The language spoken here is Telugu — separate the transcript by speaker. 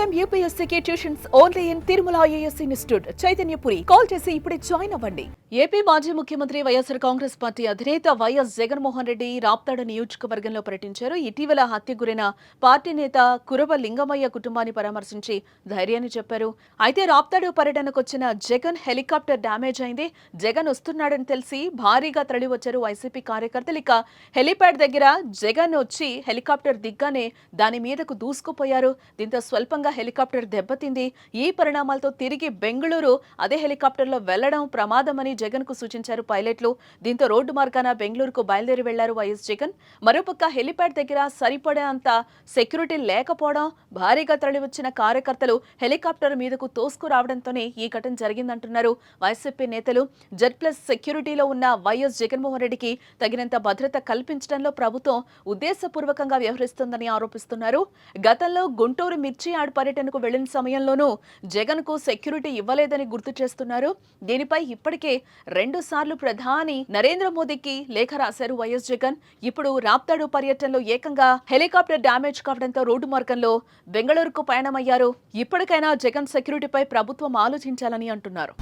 Speaker 1: Time యూపీఎస్సీకి tuitions only in Tirumala IAS institute. Chaitanyapuri. Call చేసి ఇప్పుడే జాయిన్ అవ్వండి. ఏపీ మాజీ ముఖ్యమంత్రి వైఎస్ఆర్ కాంగ్రెస్ పార్టీ అధినేత వైఎస్ జగన్మోహన్ రెడ్డి రాప్తాడు నియోజకవర్గంలో పర్యటించారు. ఇటీవల హత్య గురైన పార్టీ నేత కురవ లింగమయ్య కుటుంబాన్ని పరామర్శించి ధైర్యాన్ని చెప్పారు. అయితే రాప్తాడు పర్యటనకు వచ్చిన జగన్ హెలికాప్టర్ డ్యామేజ్ అయింది. జగన్ వస్తున్నాడని తెలిసి భారీగా తరలి వచ్చారు వైసీపీ కార్యకర్తలు. ఇక హెలిప్యాడ్ దగ్గర జగన్ వచ్చి హెలికాప్టర్ దిగ్గానే దాని మీదకు దూసుకుపోయారు. దీంతో స్వల్పంగా హెలికాప్టర్ దెబ్బతింది. ఈ పరిణామాలతో తిరిగి బెంగళూరు అదే హెలికాప్టర్లో వెళ్ళడం ప్రమాదమని జగన్కు సూచించారు పైలట్లు. దీంతో రోడ్డు మార్గాన బెంగళూరుకు బయలుదేరి వెళ్ళారు వైఎస్ జగన్. మరోపక్క హెలిప్యాడ్ దగ్గర సరిపడేంత సెక్యూరిటీ లేకపోవడం భారీగా తరలివచ్చిన కార్యకర్తలు హెలికాప్టర్ మీదకు తోసుకురావడంతోనే ఈ ఘటన జరిగిందంటున్నారు వైసీపీ నేతలు. జెడ్ ప్లస్ సెక్యూరిటీలో ఉన్న వైఎస్ జగన్మోహన్ రెడ్డికి తగినంత భద్రత కల్పించడంలో ప్రభుత్వం ఉద్దేశపూర్వకంగా వ్యవహరిస్తోందని ఆరోపిస్తున్నారు. గతంలో గుంటూరు మిర్చి ఆడుపు పర్యటనకు వెళ్ళిన సమయంలోనూ జగన్కు సెక్యూరిటీ ఇవ్వలేదని గుర్తు చేస్తున్నారు. దీనిపై ఇప్పటికే రెండు సార్లు ప్రధాని నరేంద్ర మోదీకి లేఖ రాశారు వైఎస్ జగన్. ఇప్పుడు రాప్తాడు పర్యటనలో ఏకంగా హెలికాప్టర్ డ్యామేజ్ కావడంతో రోడ్డు మార్గంలో బెంగళూరుకు పయనమయ్యారు ఇప్పటికైనా జగన్ సెక్యూరిటీపై ప్రభుత్వం ఆలోచించాలని అంటున్నారు.